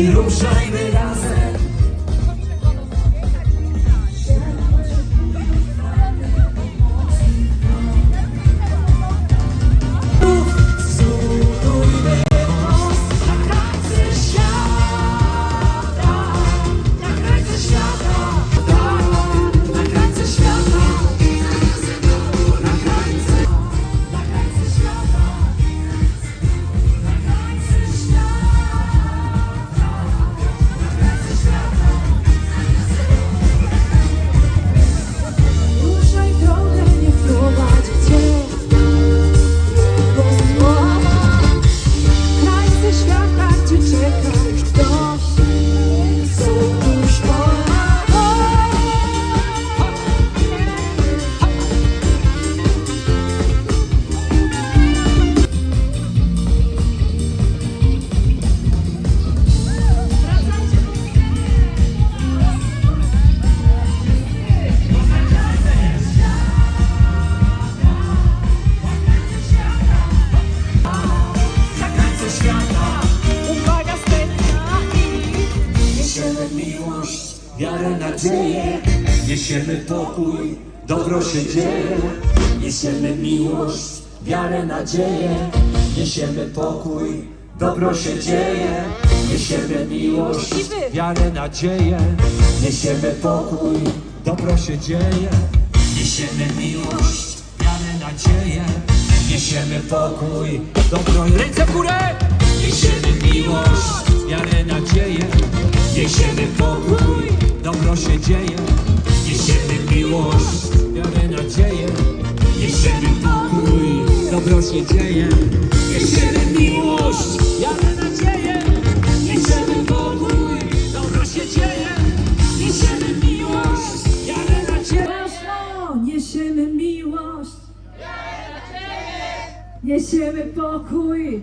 i Thank you. Nadzieję, niesiemy pokój, dobro się dzieje. Niesiemy miłość, wiarę, nadzieję, niesiemy pokój, dobro się dzieje. Niesiemy miłość, wiarę, nadzieję, niesiemy pokój, dobro się dzieje. Niesiemy miłość, wiarę, nadzieję, niesiemy pokój, dobro i ręce w górę. Niesiemy miłość, wiarę, nadzieję, niesiemy pokój, dobro się dzieje. Niesiemy miłość, wiarę, nadzieję, niesiemy pokój, dobro się dzieje. Niesiemy miłość, wiarę, nadzieję. Niesiemy miłość Niesiemy pokój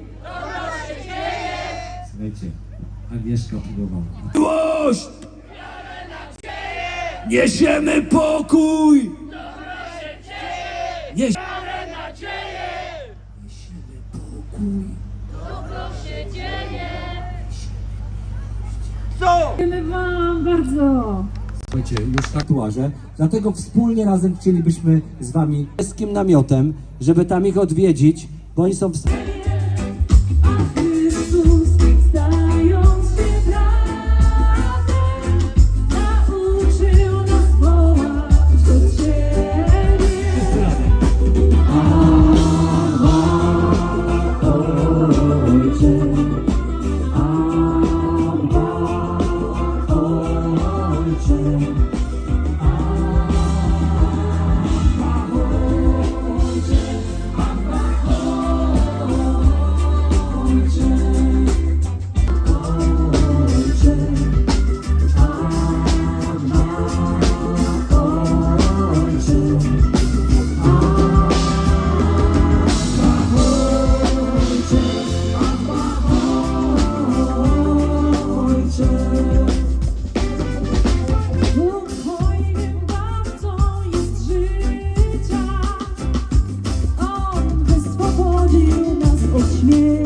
Słuchajcie, Agnieszka próbowała. Miłość! Niesiemy pokój! Niesiemy Dziękujemy wam bardzo. Słuchajcie, już tatuaże. Dlatego wspólnie razem chcielibyśmy z wami z namiotem, żeby tam ich odwiedzić, bo oni są w changing. Thank you.